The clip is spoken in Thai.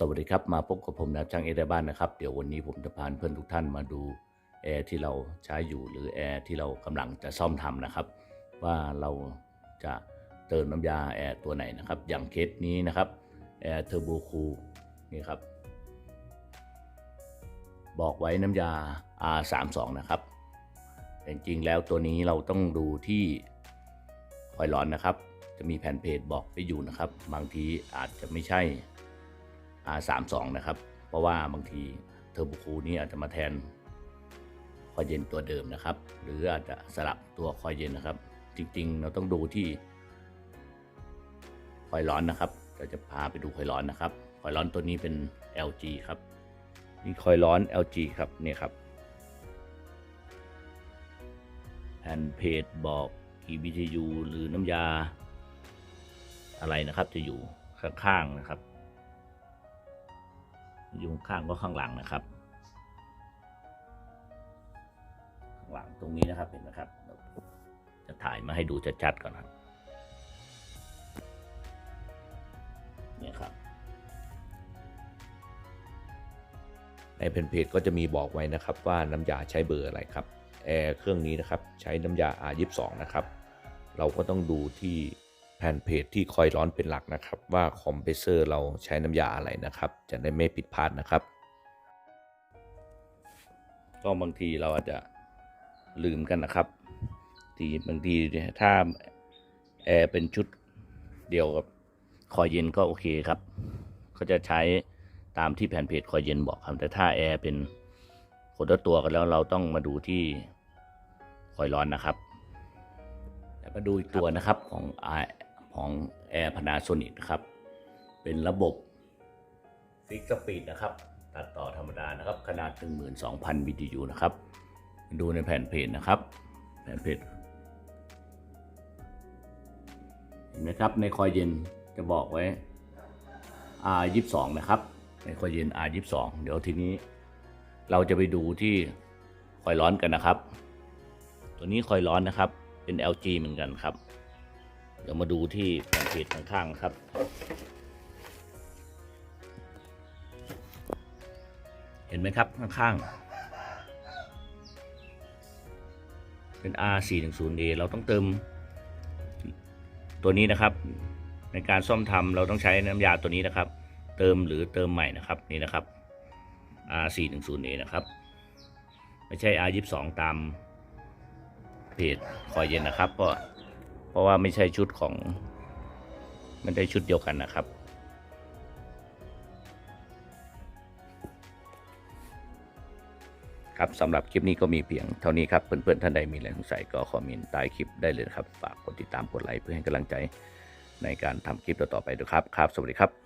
สวัสดีครับ มาพบกับผมนะช่างเอได้บ้านนะครับ เดี๋ยววันนี้ผมจะพาเพื่อนทุกท่านมาดูแอร์ที่เราใช้อยู่หรือแอร์ที่เรากำลังจะซ่อมทำนะครับ ว่าเราจะเติมน้ำยาแอร์ตัวไหนนะครับ อย่างเคสนี้นะครับแอร์เทอร์โบคูนี่ครับ บอกไว้น้ำยา R32 นะครับแต่จริงๆแล้วตัวนี้เราต้องดูที่คอยร้อนนะครับ จะมีแผ่นเพจบอกไปอยู่นะครับ บางทีอาจจะไม่ใช่ R32 นะครับ เพราะว่าบางทีเทอร์โบคูลนี่อาจจะมาแทนคอยเย็นตัวเดิมนะครับ หรืออาจจะสลับตัวคอยเย็นนะครับ จริงๆ เราต้องดูที่คอยร้อนนะครับเราจะพาไปดูคอยร้อนนะครับ คอยร้อนตัวนี้เป็น LG ครับนี่คอยร้อน LG ครับเนี่ยครับแผ่นเพจบอกกี่ BTU หรือน้ำยาอะไรนะครับจะอยู่ข้างๆนะครับ อยู่ข้างก็ข้างหลังนะครับ ข้างหลังตรงนี้นะครับเห็นไหมครับ จะถ่ายมาให้ดูชัดๆก่อนครับเนี่ยครับ ในเพนเพจก็จะมีบอกไว้นะครับว่าน้ำยาใช้เบอร์อะไรครับแอร์เครื่องนี้นะครับใช้น้ำยา R22 นะครับ เราก็ต้องดูที่ แผ่นเพจที่คอยร้อนเป็นหลักนะครับ ว่าคอมเพรสเซอร์เราใช้น้ำยาอะไรนะครับ จะได้ไม่ผิดพลาดนะครับ ก็บางทีเราอาจจะลืมกันนะครับ ทีบางทีถ้าแอร์เป็นชุดเดียวกับคอยเย็นก็โอเคครับ ก็จะใช้ตามที่แผ่นเพจคอยเย็นบอกครับ แต่ถ้าแอร์เป็นคนละตัวกันแล้วเราต้องมาดูที่คอยร้อนนะครับ แล้วมาดูอีกตัวนะครับของ ของ Air Panasonic นะครับ เป็นระบบฟิกสปีดนะครับ ตัดต่อธรรมดานะครับ ขนาด 12,000 BTU นะครับ ดูในแผ่นเพจนะครับ แผ่นเพจเห็นไหมครับ ในคอยเย็นจะบอกไว้ R22 นะครับ ในคอยเย็น R22 เดี๋ยวทีนี้เราจะไปดูที่คอยร้อนกันนะครับ ตัวนี้คอยร้อนนะครับ เป็น LG เหมือนกันครับ เดี๋ยวมาดูที่แผ่นเพจข้างๆครับ เห็นไหมครับข้างๆ เป็น R410A เราต้องเติมตัวนี้นะครับ ในการซ่อมทำเราต้องใช้น้ำยาตัวนี้นะครับ เติมหรือเติมใหม่นะครับนี่นะครับ R410A นะครับ ไม่ใช่ R22 ตามเพจคอยเย็นนะครับเพ ราะเพราะว่าไม่ใช่ชุดของไม่ได้ชุดเดียวกันนะครับ ครับสำหรับคลิปนี้ก็มีเพียงเท่านี้ครับ เพื่อนๆท่านใดมีอะไรสงสัยก็คอมเมนต์ใต้คลิปได้เลยครับ ฝากกดติดตามกดไลค์เพื่อให้กำลังใจในการทำคลิปต่อๆไปด้วยครับ ครับ สวัสดีครับ